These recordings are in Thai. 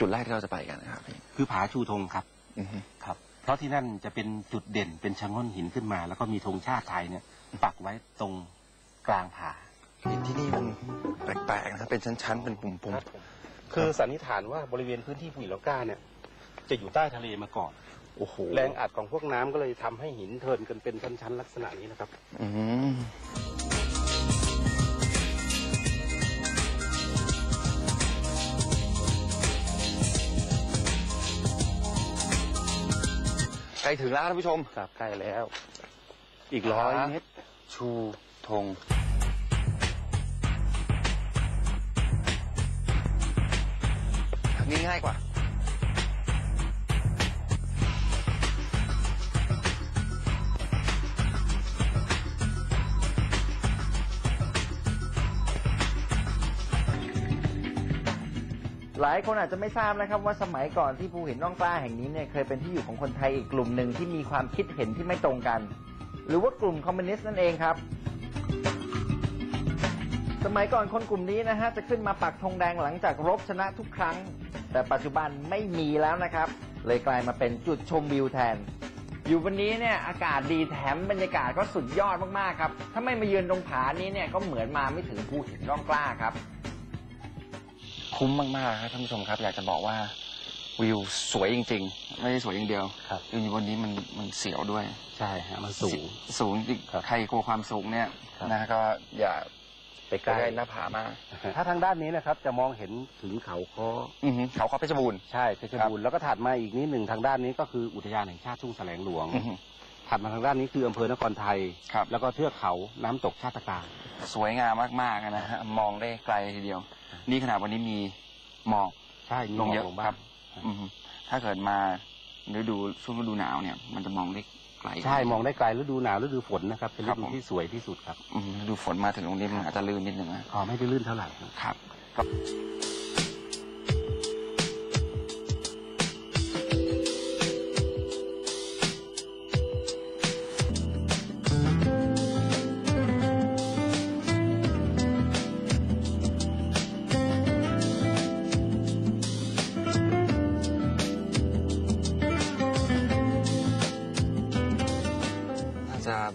จุดแรกที่เราจะไปกันนะครับพี่ คือผาชูธงครับอือฮึ ครับ เพราะที่นั่นจะเป็นจุดเด่นเป็นชะง่อนหินขึ้นมา แล้วก็มีธงชาติไทยเนี่ยปักไว้ตรงกลางผาหินที่นี่มันแปลกๆนะครับเป็นชั้นๆเป็นปุ่มคือสันนิษฐานว่าบริเวณพื้นที่ภูหินล็อกก้าเนี่ย จะอยู่ใต้ทะเลมาก่อน ๆโอ้โหแรงอัดของพวกน้ำก็เลยทำให้หินเทินกันเป็นชั้นๆลักษณะนี้นะครับ อืม กล้ถึงแล้วท่านผู้ชมครับใกล้แล้ว อีกร้อยผาเมตรชูธงทางนี้ง่ายกว่า หลายคนอาจจะไม่ทราบนะครับว่าสมัยก่อนที่ภูหินร่องกล้าแห่งนี้เนี่ยเคยเป็นที่อยู่ของคนไทยอีกกลุ่มหนึ่งที่มีความคิดเห็นที่ไม่ตรงกัน หรือว่ากลุ่มคอมมิวนิสต์นั่นเองครับ สมัยก่อนคนกลุ่มนี้นะฮะจะขึ้นมาปักธงแดงหลังจากรบชนะทุกครั้ง แต่ปัจจุบันไม่มีแล้วนะครับ เลยกลายมาเป็นจุดชมวิวแทน อยู่วันนี้เนี่ยอากาศดีแถมบรรยากาศก็สุดยอดมากๆครับถ้าไม่มาเยือนตรงผานี้เนี่ยก็เหมือนมาไม่ถึงภูหินร่องกล้าครับ คุ้มมากๆครับท่านผู้ชมครับ อยากจะบอกว่าวิวสวยจริง ๆ ไม่ได้สวยอย่างเดียวครับยืนอยู่บนนี้มันมันเสียวด้วย ใช่ฮะมันสูง สูงจริงครับใครกลัวความสูงเนี่ยครับนะก็อย่าไปใกใกล้ล้หน้าผามากถ้าทางด้านนี้นะครับ จะมองเห็นถึงเขาค้ออือหือเขาเขาเพชรบูรณ์ ใช่เพชรบูรณ์แล้วก็ถัดมาอีกนิดหนึ่งทางด้านนี้ก็คืออุทยานแห่งชาติทุ่งแสลงหลวง อือหือ ถัดมาทางด้านนี้คืออำเภอนครไทย ครับ แล้วก็เทือกเขาน้ำตกชาติการสวยงามมากๆนะฮะมองได้ไกลทีเดียว นี่ขนาดวันนี้มีหมอก ใช่มีลงเยอะหมกลงคบ้ารับอือหือถ้าเกิดมาฤดูช่วงฤดูหนาวเนี่ย มันจะมองได้ไกล ใช่มองได้ไกลฤดูหนาวฤดูฝนนะครับเป็นครัฤบดูผม ที่สวยที่สุดครับอืมฤดูฝนมาถึงตรงนี้มันอาจจะลื่นนิดนึงนะอ๋อไม่ได้ลื่นเท่าไหร่ครับ ครับ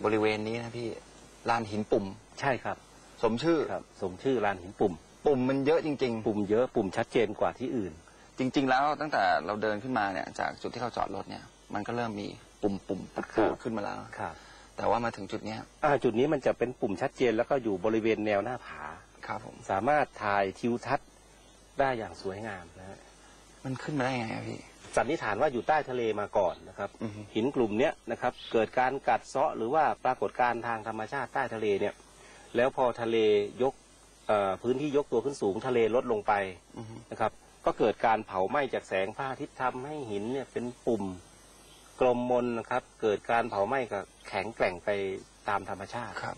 บริเวณนี้นะพี่ลานหินปุ่ม ใช่ครับ สมชื่อครับ สมชื่อลานหินปุ่ม ปุ่มมันเยอะจริงปุ่มเยอะปุ่มชัดเจนกว่าที่อื่นๆจริง ๆ แล้วตั้งแต่เราเดินขึ้นมาเนี่ย จากจุดที่เราจอดรถเนี่ย มันก็เริ่มมีปุ่มปุ่มปุดครับขึ้นมาแล้วครับ แต่ว่ามาถึงจุดเนี้ยอ่าจุดนี้มันจะเป็นปุ่มชัดเจนแล้วก็อยู่บริเวณแนวหน้าผาครับผมสามารถถ่ายทิวทัศน์ได้อย่างสวยงามนะฮะ มันขึ้นมาได้ไงอะพี่ สันนิษฐานว่าอยู่ใต้ทะเลมาก่อนนะครับ อือฮึ หินกลุ่มเนี้ยนะครับเกิดการกัดเซาะหรือว่าปรากฏการณ์ทางธรรมชาติใต้ทะเลเนี่ยแล้วพอทะเลยกเอ่อพื้นที่ยกตัวขึ้นสูงทะเลลดลงไปอือฮึ นะครับก็เกิดการเผาไหม้จากแสงพระอาทิตย์ทำให้หินเนี่ยเป็นปุ่มกลมมนนะครับเกิดการเผาไหม้กับแข็งแกร่งไปตามธรรมชาติ ครับ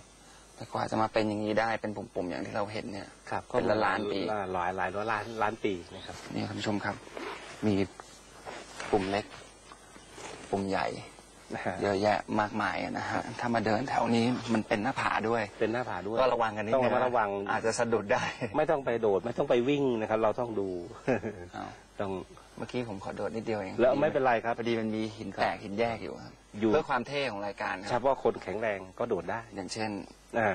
แต่กว่าจะมาเป็นอย่างนี้ได้เป็นปุ่มๆอย่างที่เราเห็นเนี่ยครับเป็นล้านๆปีหลายหลายร้อยล้านล้านปีนะครับนี่ท่านผู้ชมครับ มีปุ่มเล็ก ปุ่มใหญ่เยอะแยะมากมายอะนะฮะถ้ามาเดินแถวนี้มันเป็นหน้าผาด้วย เป็นหน้าผาด้วยก็ระวังกันนิดต้องนึงระมัดนระวังอาจจะสะดุดได้ ไม่ต้องไปโดดไม่ต้องไปวิ่งนะครับ เราต้องดูอ้าวต้องเมื่อกี้ผมขอโดดนิดเดียวเองแล้วไม่เป็นไรครับพอดีมันมีหินแตกหินแยกอยู่ครับอยู่เพื่อความเท่ของรายการคเฉรับพาะคนแข็งแรงก็โดดได้อย่างเช่น อ่า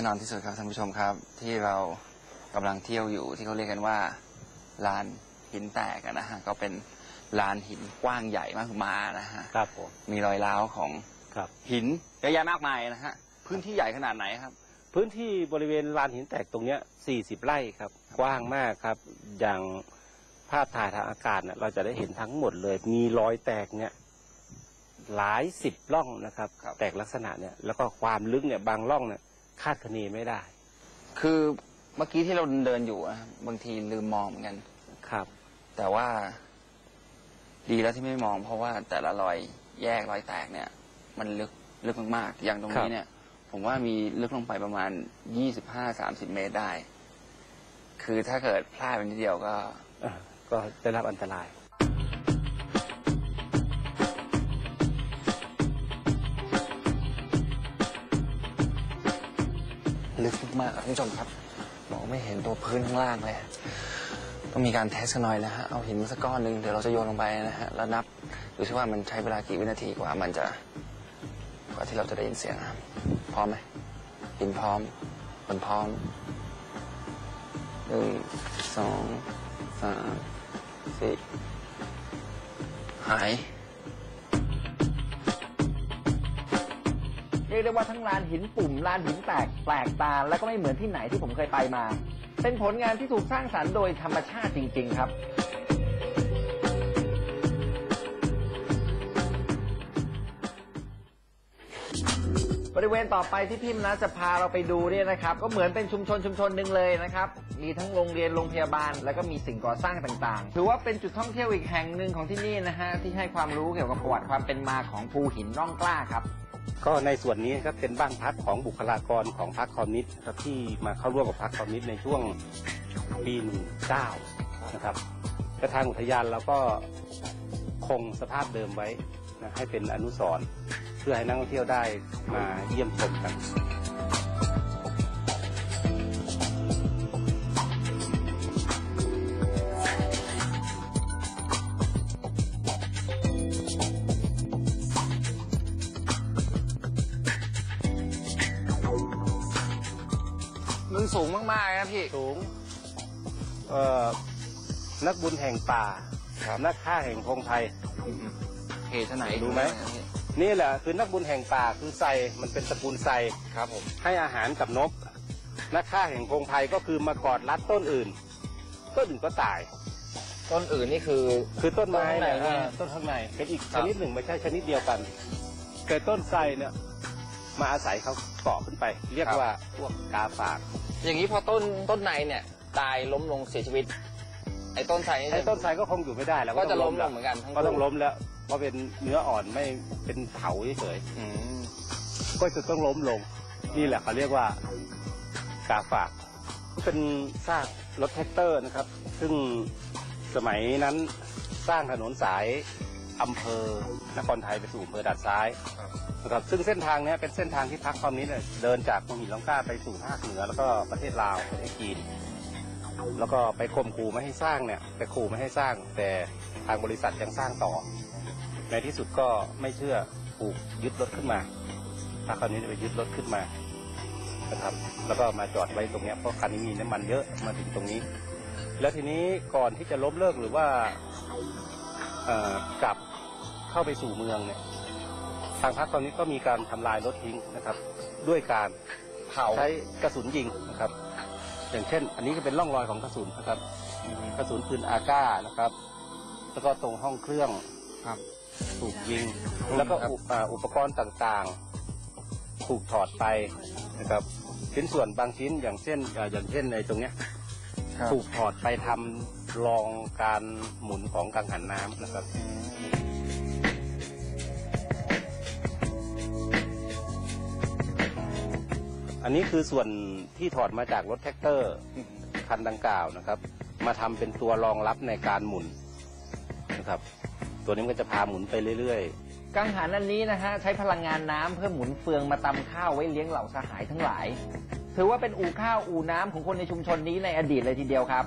น่นอนที่สุดครับท่านผู้ชมครับ ที่เรากำลังเที่ยวอยู่ที่เขาเรียกกันว่าลานหินแตกอะนะฮะก็เป็นลานหินกว้างใหญ่มากมานะฮะครับผมมีรอยร้าวของครับหินเยอะแยะมากมายนะฮะพื้นที่ใหญ่ขนาดไหนครับ พื้นที่บริเวณลานหินแตกตรงเนี้ย40 ไร่ครับ กว้างมากครับ อย่างภาพถ่ายทางอากาศเนี่ยเราจะได้เห็นทั้งหมดเลย มีรอยแตกเนี่ยหลายสิบร่องนะครับครับแตกลักษณะเนี่ยแล้วก็ความลึกเนี่ยบางร่องเนี่ย คาดคะเนไม่ได้ คือเมื่อกี้ที่เราเดินอยู่อะบางทีลืมมองเหมือนกัน ครับ แต่ว่า ดีแล้วที่ไม่มอง เพราะว่าแต่ละรอยแยกรอยแตกเนี่ย มันลึกลึกมากๆ อย่างตรงครันี้บเนี่ย ผมว่ามีลึกลงไปประมาณยี่สิบห้าสามสิบเมตรได้ คือถ้าเกิดพลาดไปนิดเดียวก็เอ่อก็ได้รับอันตราย ลึกมากๆครับท่านผู้ชมครับ มองไม่เห็นตัวพื้นข้างล่างเลย ต้องมีการเทสกันหน่อยนะฮะ เอาหินมาสักก้อนหนึ่งเดี๋ยวเราจะโยนลงไปนะฮะ แล้วนับดูซิว่ามันใช้เวลากี่วินาทีกว่ามันจะ กว่าที่เราจะได้ยินเสียงนะครับพร้อมไหมหินพร้อมคนพร้อมหนึ่งสองสามสี่หาย ยกได้ว่าทั้งลานหินปุ่มลานหินแตกแปลกตาและก็ไม่เหมือนที่ไหนที่ผมเคยไปมา เป็นผลงานที่ถูกสร้างสรรค์โดยธรรมชาติจริง ๆ ครับบริเวณต่อไปที่พิมพ์นะจะพาเราไปดูเนี่ยนะครับ ก็เหมือนเป็นชุมชนชุมชนหนึ่งเลยนะครับ มีทั้งโรงเรียนโรงพยาบาล แล้วก็มีสิ่งก่อสร้างต่างๆ ถือว่าเป็นจุดท่องเที่ยวอีกแห่งหนึ่งของที่นี่นะฮะที่ให้ความรู้เกี่ยวกับประวัติความเป็นมาของภูหินร่องกล้าครับ ก็ในส่วนนี้ก็เป็นบ้านพักของบุคลากรของพรรคคอมมิวนิสต์ครับที่มาเข้าร่วมกับพรรคคอมมิวนิสต์ในช่วงปี19นะครับกระทางอุทยานเราก็คงสภาพเดิมไว้นะให้เป็นอนุสรณ์เพื่อให้นักท่องเที่ยวได้มาเยี่ยมชมกัน สูงมากๆนะพี่ สูงเอ่อนักบุญแห่งป่า ครับ นักฆ่าแห่งพงไทยเหตุไหนรู้ไหม นี่แหละคือนักบุญแห่งป่าคือไซมันเป็นตระกูลไซครับผม ให้อาหารกับนก นักฆ่าแห่งพงไพรก็คือมากอดรัดต้นอื่น ต้นอื่นก็ตาย ต้นอื่นนี่คือ คือต้นไม้ต้นข้างใน เนี่ยเนี่ยอ่าต้นข้างในเป็นอีกครัชบนิดหนึ่งไม่ใช่ชนิดเดียวกัน แต่ต้นไทรเนี่ย มาอาศัยเขาเกาะขึ้นไป เรียกว่าพวกกาฝาก อย่างนี้พอต้นต้นในเนี่ยตายล้มลงเสียชีวิต ไอ้ต้นไทรนี่ไอ้ต้นไทรก็คงอยู่ไม่ได้แล้วก็จะต้ล้อมงลแวงเหมือนกันทั้งก็ต้องคู่ล้มแล้วเพราะเป็นเนื้ออ่อนไม่เป็นเถาเฉยอืมๆก็จะต้องล้มลง นี่แหละเขาเรียกว่ากาฝาก เป็นซากรถแท็กเตอร์นะครับ ซึ่งสมัยนั้นสร้างถนนสาย อำเภอนครไทยไปสู่อำเภอด่านซ้ายนะครับซึ่งเส้นทางเนี้ยเป็นเส้นทางที่พักความนี้เนี่ยเดินจากหัวหินลองกล้าไปสู่ภาคเหนือ แล้วก็ประเทศลาวประเทศจีน แล้วก็ไปข่มขู่ไม่ให้สร้างเนี่ยไปขู่ไม่ให้สร้าง แต่ทางบริษัทยังสร้างต่อ ในที่สุดก็ไม่เชื่อถูกยึดรถขึ้นมาพักคราวนี้ไปยึดรถขึ้นมานะครับแล้วก็มาจอดไว้ตรงเนี้ยเพราะคันนี้มีน้ำมันเยอะมาถึงตรงนี้ แล้วทีนี้ก่อนที่จะล้มเลิกหรือว่าเอ่อกลับ เข้าไปสู่เมืองเนี่ยทางพรรคตอนนี้ก็มีการทำลายรถทิ้งนะครับ ด้วยการเผาใช้กระสุนยิงนะครับ อย่างเช่น อันนี้ก็เป็นร่องรอยของกระสุนนะครับกระสุนปืนอาก้านะครับ แล้วก็ตรงห้องเครื่องครับถูกยิง แล้วก็อุปอ่าอุปกรณ์ต่างๆ ถูกถอดไปนะครับชิ้นส่วนบางชิ้นอย่างเช่นอ่าอย่างเช่นในตรงเนี้ยครับถูกถอดไปทำรองการหมุนของกังหันน้ำนะครับ นนี้คือส่วนที่ถอดมาจากรถแท็กเตอร์คันดังกล่าวนะครับ มาทำเป็นตัวรองรับในการหมุนนะครับ ตัวนี้มันก็จะพาหมุนไปเรื่อยๆ กังหันอันนี้นะฮะใช้พลังงานน้ำเพื่อหมุนเฟืองมาตำข้าวไว้เลี้ยงเหล่าสหายทั้งหลาย ถือว่าเป็นอู่ข้าวอู่น้ำของคนในชุมชนนี้ในอดีตเลยทีเดียวครับ